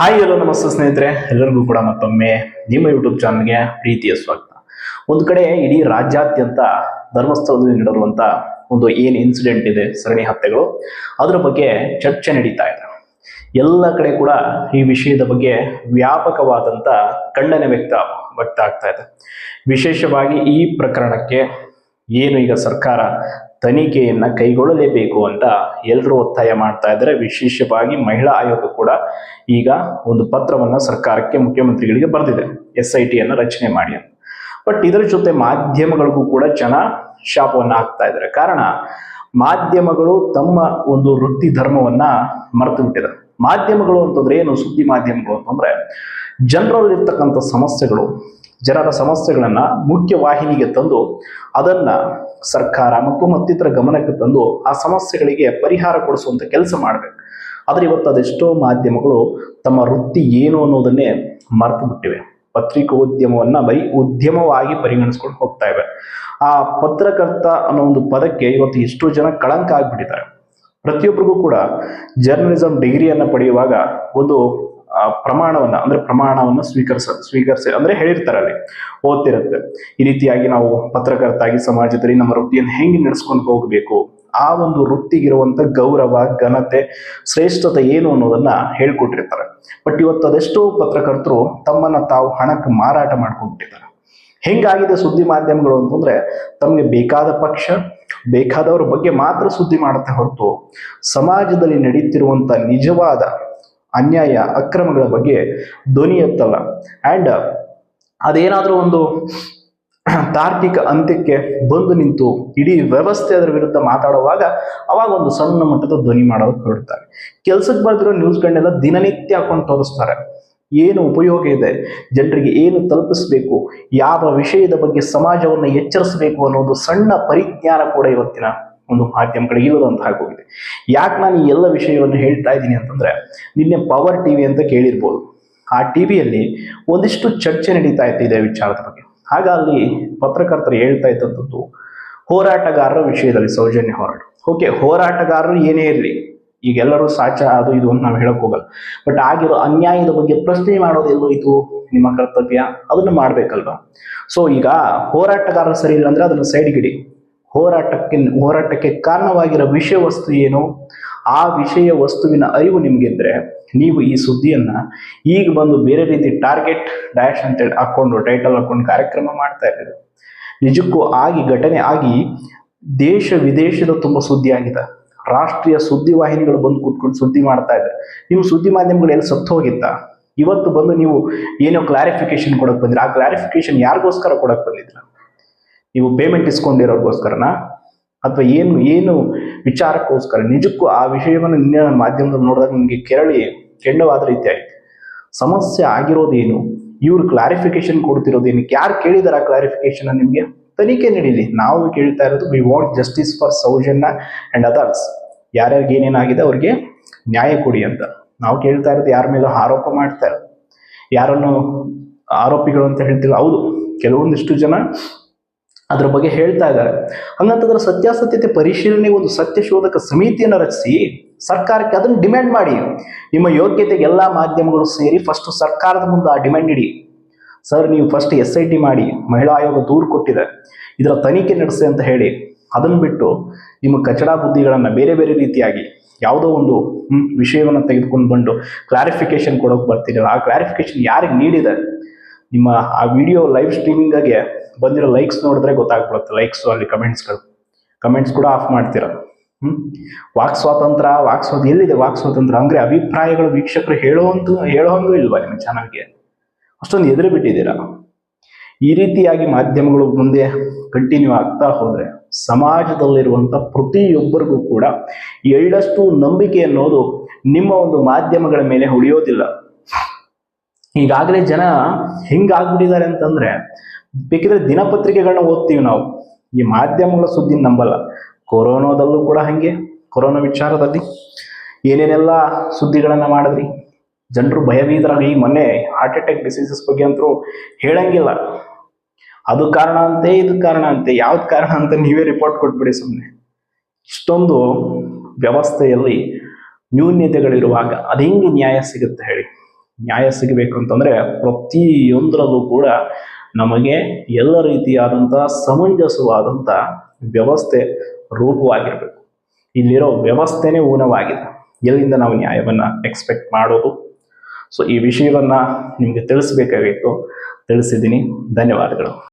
Hi hello ನಮಸ್ತೆ ಸ್ನೇಹಿತರೆ, ಎಲ್ಲರಿಗೂ ಕೂಡ ಮತ್ತೊಮ್ಮೆ ನಿಮ್ಮ ಯೂಟ್ಯೂಬ್ ಚಾನಲ್ಗೆ ಪ್ರೀತಿಯ ಸ್ವಾಗತ. ಒಂದು ಕಡೆ ಇಡೀ ರಾಜ್ಯಾದ್ಯಂತ ಧರ್ಮಸ್ಥಳದಲ್ಲಿ ನಡೆದಿರುವಂತ ಒಂದು ಏನು ಇನ್ಸಿಡೆಂಟ್ ಇದೆ, ಸರಣಿ ಹತ್ಯೆಗಳು, ಅದರ ಬಗ್ಗೆ ಚರ್ಚೆ ನಡೀತಾ ಇದೆ. ಎಲ್ಲ ಕಡೆ ಕೂಡ ಈ ವಿಷಯದ ಬಗ್ಗೆ ವ್ಯಾಪಕವಾದಂತ ಖಂಡನೆ ವ್ಯಕ್ತ ವ್ಯಕ್ತ ಆಗ್ತಾ ಇದೆ. ವಿಶೇಷವಾಗಿ ಈ ಪ್ರಕರಣಕ್ಕೆ ಏನು ಈಗ ಸರ್ಕಾರ ತನಿಖೆಯನ್ನ ಕೈಗೊಳ್ಳಲೇಬೇಕು ಅಂತ ಎಲ್ಲರೂ ಒತ್ತಾಯ ಮಾಡ್ತಾ ಇದ್ದಾರೆ. ವಿಶೇಷವಾಗಿ ಮಹಿಳಾ ಆಯೋಗ ಕೂಡ ಈಗ ಒಂದು ಪತ್ರವನ್ನ ಸರ್ಕಾರಕ್ಕೆ ಮುಖ್ಯಮಂತ್ರಿಗಳಿಗೆ ಬರೆದಿದೆ. ಎಸ್ ಐ ಟಿಯನ್ನು ರಚನೆ ಮಾಡಿ ಅಂತ. ಬಟ್ ಇದರ ಜೊತೆ ಮಾಧ್ಯಮಗಳಿಗೂ ಕೂಡ ಜನ ಶಾಪವನ್ನು ಹಾಕ್ತಾ ಇದ್ದಾರೆ. ಕಾರಣ ಮಾಧ್ಯಮಗಳು ತಮ್ಮ ಒಂದು ವೃತ್ತಿ ಧರ್ಮವನ್ನ ಮರೆತು ಬಿಟ್ಟಿದ್ದಾರೆ. ಮಾಧ್ಯಮಗಳು ಅಂತಂದ್ರೆ ಏನು? ಸುದ್ದಿ ಮಾಧ್ಯಮಗಳು ಅಂತಂದ್ರೆ ಜನರಲ್ಲಿರ್ತಕ್ಕಂಥ ಸಮಸ್ಯೆಗಳು ಜನರ ಸಮಸ್ಯೆಗಳನ್ನ ಮುಖ್ಯ ವಾಹಿನಿಗೆ ತಂದು ಅದನ್ನ ಸರ್ಕಾರ ಮತ್ತು ಮತ್ತಿತರ ಗಮನಕ್ಕೆ ತಂದು ಆ ಸಮಸ್ಯೆಗಳಿಗೆ ಪರಿಹಾರ ಕೊಡಿಸುವಂತ ಕೆಲಸ ಮಾಡ್ಬೇಕು. ಆದರೆ ಇವತ್ತು ಅದೆಷ್ಟೋ ಮಾಧ್ಯಮಗಳು ತಮ್ಮ ವೃತ್ತಿ ಏನು ಅನ್ನೋದನ್ನೇ ಮರೆತು ಬಿಟ್ಟಿವೆ. ಪತ್ರಿಕೋದ್ಯಮವನ್ನ ಬರೀ ಉದ್ಯಮವಾಗಿ ಪರಿಗಣಿಸ್ಕೊಂಡು ಹೋಗ್ತಾ ಇವೆ. ಆ ಪತ್ರಕರ್ತ ಅನ್ನೋ ಒಂದು ಪದಕ್ಕೆ ಇವತ್ತು ಎಷ್ಟೋ ಜನ ಕಳಂಕ ಆಗಿಬಿಟ್ಟಿದ್ದಾರೆ. ಪ್ರತಿಯೊಬ್ಬರಿಗೂ ಕೂಡ ಜರ್ನಲಿಸಂ ಡಿಗ್ರಿಯನ್ನು ಪಡೆಯುವಾಗ ಒಂದು ಪ್ರಮಾಣವನ್ನ, ಅಂದ್ರೆ ಪ್ರಮಾಣವನ್ನ ಸ್ವೀಕರಿಸ ಸ್ವೀಕರಿಸ, ಅಂದ್ರೆ ಹೇಳಿರ್ತಾರೆ ಅಲ್ಲಿ, ಓದ್ತಿರುತ್ತೆ. ಈ ರೀತಿಯಾಗಿ ನಾವು ಪತ್ರಕರ್ತಾಗಿ ಸಮಾಜದಲ್ಲಿ ನಮ್ಮ ವೃತ್ತಿಯನ್ನು ಹೆಂಗೆ ನಡೆಸ್ಕೊಂಡು ಹೋಗಬೇಕು? ಆ ಒಂದು ವೃತ್ತಿಗಿರುವಂತ ಗೌರವ, ಘನತೆ, ಶ್ರೇಷ್ಠತೆ ಏನು ಅನ್ನೋದನ್ನ ಹೇಳ್ಕೊಟ್ಟಿರ್ತಾರೆ. ಬಟ್ ಇವತ್ತು ಅದೆಷ್ಟೋ ಪತ್ರಕರ್ತರು ತಮ್ಮನ್ನ ತಾವು ಹಣಕ್ಕೆ ಮಾರಾಟ ಮಾಡ್ಕೊಂಡ್ಬಿಟ್ಟಿದ್ದಾರೆ. ಹೆಂಗಾಗಿದೆ ಸುದ್ದಿ ಮಾಧ್ಯಮಗಳು ಅಂತಂದ್ರೆ, ತಮಗೆ ಬೇಕಾದ ಪಕ್ಷ, ಬೇಕಾದವರ ಬಗ್ಗೆ ಮಾತ್ರ ಸುದ್ದಿ ಮಾಡುತ್ತೆ ಹೊರತು, ಸಮಾಜದಲ್ಲಿ ನಡೀತಿರುವಂತ ನಿಜವಾದ ಅನ್ಯಾಯ, ಅಕ್ರಮಗಳ ಬಗ್ಗೆ ಧ್ವನಿ ಎತ್ತಲ್ಲ. ಆ್ಯಂಡ್ ಅದೇನಾದರೂ ಒಂದು ತಾರ್ಕಿಕ ಅಂತ್ಯಕ್ಕೆ ಬಂದು ನಿಂತು ಇಡೀ ವ್ಯವಸ್ಥೆ ಅದರ ವಿರುದ್ಧ ಮಾತಾಡುವಾಗ ಅವಾಗ ಒಂದು ಸಣ್ಣ ಮಟ್ಟದ ಧ್ವನಿ ಮಾಡೋದಕ್ಕೆ ಹೊರಡ್ತಾರೆ. ಕೆಲ್ಸಕ್ಕೆ ಬರ್ದಿರೋ ನ್ಯೂಸ್ಗಳನ್ನೆಲ್ಲ ದಿನನಿತ್ಯ ಹಾಕೊಂಡು ತೋರಿಸ್ತಾರೆ. ಏನು ಉಪಯೋಗ ಇದೆ? ಜನರಿಗೆ ಏನು ತಲುಪಿಸ್ಬೇಕು? ಯಾವ ವಿಷಯದ ಬಗ್ಗೆ ಸಮಾಜವನ್ನು ಎಚ್ಚರಿಸಬೇಕು ಅನ್ನೋದು ಸಣ್ಣ ಪರಿಜ್ಞಾನ ಕೂಡ ಇವತ್ತಿನ ಒಂದು ಮಾಧ್ಯಮ ಕಡೆ ಇಲ್ಲದಂತ ಆಗೋಗಿದೆ ಯಾಕೆ ನಾನು ಈ ಎಲ್ಲ ವಿಷಯವನ್ನು ಹೇಳ್ತಾ ಇದ್ದೀನಿ ಅಂತಂದ್ರೆ, ನಿನ್ನೆ ಪವರ್ ಟಿವಿ ಅಂತ ಕೇಳಿರ್ಬೋದು. ಆ ಟಿವಿಯಲ್ಲಿ ಒಂದಿಷ್ಟು ಚರ್ಚೆ ನಡೀತಾ ಇತ್ತು ಇದೇ ವಿಚಾರದ ಬಗ್ಗೆ. ಆಗ ಅಲ್ಲಿ ಪತ್ರಕರ್ತರು ಹೇಳ್ತಾ ಇದ್ದಂಥದ್ದು, ಹೋರಾಟಗಾರರ ವಿಷಯದಲ್ಲಿ ಸೌಜನ್ಯ ಹೋರಾಟ. ಓಕೆ, ಹೋರಾಟಗಾರರು ಏನೇ ಇರಲಿ ಈಗ ಎಲ್ಲರೂ ಸಾಚ, ಅದು, ಇದು ಅಂತ ನಾವು ಹೇಳಕ್ ಹೋಗಲ್ಲ. ಬಟ್ ಆಗಿರೋ ಅನ್ಯಾಯದ ಬಗ್ಗೆ ಪ್ರಶ್ನೆ ಮಾಡೋದೆಲ್ಲೋ ಇದು ನಿಮ್ಮ ಕರ್ತವ್ಯ, ಅದನ್ನು ಮಾಡ್ಬೇಕಲ್ವಾ? ಸೊ ಈಗ ಹೋರಾಟಗಾರರು ಸರಿ ಇಲ್ಲ ಅಂದ್ರೆ ಅದನ್ನು ಸೈಡ್ಗಿಡಿ ಹೋರಾಟಕ್ಕೆ ಹೋರಾಟಕ್ಕೆ ಕಾರಣವಾಗಿರೋ ವಿಷಯ ವಸ್ತು ಏನು? ಆ ವಿಷಯ ವಸ್ತುವಿನ ಅರಿವು ನಿಮಗಿದ್ರೆ ನೀವು ಈ ಸುದ್ದಿಯನ್ನ ಈಗ ಬಂದು ಬೇರೆ ರೀತಿ ಟಾರ್ಗೆಟ್, ಡ್ಯಾಶ್ ಅಂತೇಳಿ ಹಾಕೊಂಡು, ಟೈಟಲ್ ಹಾಕೊಂಡು ಕಾರ್ಯಕ್ರಮ ಮಾಡ್ತಾ ನಿಜಕ್ಕೂ ಆಗಿ, ಘಟನೆ ಆಗಿ ದೇಶ ವಿದೇಶದ ತುಂಬ ಸುದ್ದಿ ಆಗಿದೆ. ರಾಷ್ಟ್ರೀಯ ಸುದ್ದಿ ವಾಹಿನಿಗಳು ಬಂದು ಕೂತ್ಕೊಂಡು ಸುದ್ದಿ ಮಾಡ್ತಾ ಇದ್ದಾರೆ. ನಿಮ್ಮ ಸುದ್ದಿ ಮಾಧ್ಯಮಗಳು ಎಲ್ಲಿ ಸತ್ತು ಹೋಗಿತ್ತ? ಇವತ್ತು ಬಂದು ನೀವು ಏನೋ ಕ್ಲಾರಿಫಿಕೇಶನ್ ಕೊಡಕ್ ಬಂದಿರ? ಆ ಕ್ಲಾರಿಫಿಕೇಶನ್ ಯಾರಿಗೋಸ್ಕರ ಕೊಡಕ್ ಬಂದಿದ್ರ? ನೀವು ಪೇಮೆಂಟ್ ಇಸ್ಕೊಂಡಿರೋಕ್ಕೋಸ್ಕರನ ಅಥವಾ ಏನು ಏನು ವಿಚಾರಕ್ಕೋಸ್ಕರ? ನಿಜಕ್ಕೂ ಆ ವಿಷಯವನ್ನು ನಿನ್ನೆ ಮಾಧ್ಯಮದಲ್ಲಿ ನೋಡಿದಾಗ ನಿಮಗೆ ಕೆರಳಿ, ಕೆಂಡವಾದ ರೀತಿ ಆಯ್ತು. ಸಮಸ್ಯೆ ಆಗಿರೋದೇನು? ಇವ್ರು ಕ್ಲಾರಿಫಿಕೇಶನ್ ಕೊಡ್ತಿರೋದೇನು? ಯಾರು ಕೇಳಿದಾರ ಆ ಕ್ಲಾರಿಫಿಕೇಶನ್ ನಿಮಗೆ? ತನಿಖೆ ನಡೀಲಿ. ನಾವು ಕೇಳ್ತಾ ಇರೋದು we want justice for Sowjanya and others ಯಾರ್ಯಾರಿಗೆ ಏನೇನಾಗಿದೆ ಅವ್ರಿಗೆ ನ್ಯಾಯ ಕೊಡಿ ಅಂತ. ನಾವು ಕೇಳ್ತಾ ಇರೋದು ಯಾರ ಮೇಲೂ ಆರೋಪ ಮಾಡ್ತಾ ಇರೋದು ಯಾರನ್ನು ಆರೋಪಿಗಳು ಅಂತ ಹೇಳ್ತೀವಿ ಹೌದು, ಕೆಲವೊಂದಿಷ್ಟು ಜನ ಅದ್ರ ಬಗ್ಗೆ ಹೇಳ್ತಾ ಇದ್ದಾರೆ. ಹಂಗಂತಂದ್ರೆ ಸತ್ಯಾಸತ್ಯತೆ ಪರಿಶೀಲನೆ ಒಂದು ಸತ್ಯಶೋಧಕ ಸಮಿತಿಯನ್ನು ರಚಿಸಿ ಸರ್ಕಾರಕ್ಕೆ ಅದನ್ನು ಡಿಮ್ಯಾಂಡ್ ಮಾಡಿ. ನಿಮ್ಮ ಯೋಗ್ಯತೆಗೆ ಎಲ್ಲ ಮಾಧ್ಯಮಗಳು ಸೇರಿ ಫಸ್ಟ್ ಸರ್ಕಾರದ ಮುಂದೆ ಆ ಡಿಮ್ಯಾಂಡ್ ಇಡಿ. ಸರ್ ನೀವು ಫಸ್ಟ್ ಎಸ್ ಐ ಟಿ ಮಾಡಿ, ಮಹಿಳಾ ಆಯೋಗ ದೂರು ಕೊಟ್ಟಿದೆ. ಇದರ ತನಿಖೆ ನಡೆಸಿ ಅಂತ ಹೇಳಿ ಅದನ್ನು ಬಿಟ್ಟು ನಿಮ್ಮ ಕಚಡ ಬುದ್ಧಿಗಳನ್ನು ಬೇರೆ ಬೇರೆ ರೀತಿಯಾಗಿ ಯಾವುದೋ ಒಂದು ವಿಷಯವನ್ನು ತೆಗೆದುಕೊಂಡು ಬಂದು ಕ್ಲಾರಿಫಿಕೇಶನ್ ಕೊಡೋಕೆ ಬರ್ತೀರಲ್ಲ ಆ ಕ್ಲಾರಿಫಿಕೇಶನ್ ಯಾರಿಗೆ ನೀಡಿದೆ? ನಿಮ್ಮ ಆ ವಿಡಿಯೋ ಲೈವ್ ಸ್ಟ್ರೀಮಿಂಗಾಗಿ ಬಂದಿರೋ ಲೈಕ್ಸ್ ನೋಡಿದ್ರೆ ಗೊತ್ತಾಗ್ಬಿಡುತ್ತೆ. ಲೈಕ್ಸ್ ಅಲ್ಲಿ ಕಮೆಂಟ್ಸ್ಗಳು ಕಮೆಂಟ್ಸ್ ಕೂಡ ಆಫ್ ಮಾಡ್ತೀರ. ಹ್ಮ್? ವಾಕ್ ಸ್ವಾತಂತ್ರ್ಯ ವಾಕ್ ಸ್ವಾತ ಎಲ್ಲಿದೆ ವಾಕ್ ಸ್ವಾತಂತ್ರ್ಯ ಅಂದ್ರೆ ಅಭಿಪ್ರಾಯಗಳು ವೀಕ್ಷಕರು ಹೇಳುವಂತ ಹೇಳೋಂಗೂ ಇಲ್ವಾ ನಿಮ್ಮ ಚಾನಲ್ಗೆ ಅಷ್ಟೊಂದು ಎದುರು ಬಿಟ್ಟಿದ್ದೀರಾ? ಈ ರೀತಿಯಾಗಿ ಮಾಧ್ಯಮಗಳು ಮುಂದೆ ಕಂಟಿನ್ಯೂ ಆಗ್ತಾ ಹೋದ್ರೆ ಸಮಾಜದಲ್ಲಿರುವಂತ ಪ್ರತಿಯೊಬ್ಬರಿಗೂ ಕೂಡ ಎಳ್ಳಷ್ಟು ನಂಬಿಕೆ ಅನ್ನೋದು ನಿಮ್ಮ ಒಂದು ಮಾಧ್ಯಮಗಳ ಮೇಲೆ ಉಳಿಯೋದಿಲ್ಲ. ಈಗಾಗಲೇ ಜನ ಹೆಂಗಾಗ್ಬಿಟ್ಟಿದ್ದಾರೆ ಅಂತಂದ್ರೆ ಬೇಕಿದ್ರೆ ದಿನಪತ್ರಿಕೆಗಳನ್ನ ಓದ್ತೀವಿ ನಾವು. ಈ ಮಾಧ್ಯಮಗಳ ಸುದ್ದಿ ನಂಬಲ್ಲ. ಕೊರೋನಾದಲ್ಲೂ ಕೂಡ ಹಂಗೆ, ಕೊರೋನಾ ವಿಚಾರದಲ್ಲಿ ಏನೇನೆಲ್ಲ ಸುದ್ದಿಗಳನ್ನ ಮಾಡಿದ್ರಿ? ಜನರು ಭಯಭೀತರಾಗಿ ಈ ಮೊನ್ನೆ ಹಾರ್ಟ್ ಅಟ್ಯಾಕ್ ಡಿಸೀಸಸ್ ಬಗ್ಗೆ ಅಂತರೂ ಹೇಳಂಗಿಲ್ಲ. ಅದು ಕಾರಣ ಅಂತೆ, ಇದು ಕಾರಣ ಅಂತೆ, ಯಾವ್ದು ಕಾರಣ ಅಂತ ನೀವೇ ರಿಪೋರ್ಟ್ ಕೊಟ್ಬಿಡಿ ಸುಮ್ಮನೆ ಇಷ್ಟೊಂದು ವ್ಯವಸ್ಥೆಯಲ್ಲಿ ನ್ಯೂನ್ಯತೆಗಳಿರುವಾಗ ಅದು ಹೆಂಗೆ ನ್ಯಾಯ ಸಿಗುತ್ತೆ ಹೇಳಿ? ನ್ಯಾಯ ಸಿಗಬೇಕು ಅಂತಂದ್ರೆ ಪ್ರತಿಯೊಂದರಲ್ಲೂ ಕೂಡ ನಮಗೆ ಎಲ್ಲ ರೀತಿಯಾದಂಥ ಸಮಂಜಸವಾದಂಥ ವ್ಯವಸ್ಥೆ ರೂಪವಾಗಿರಬೇಕು. ಇಲ್ಲಿರೋ ವ್ಯವಸ್ಥೆನೇ ಊನವಾಗಿದೆ. ಎಲ್ಲಿಂದ ನಾವು ನ್ಯಾಯವನ್ನ ಎಕ್ಸ್ಪೆಕ್ಟ್ ಮಾಡೋದು? ಸೊ ಈ ವಿಷಯವನ್ನ ನಿಮಗೆ ತಿಳಿಸ್ಬೇಕಾಗಿತ್ತು. ತಿಳಿಸಿದ್ದೀನಿ. ಧನ್ಯವಾದಗಳು.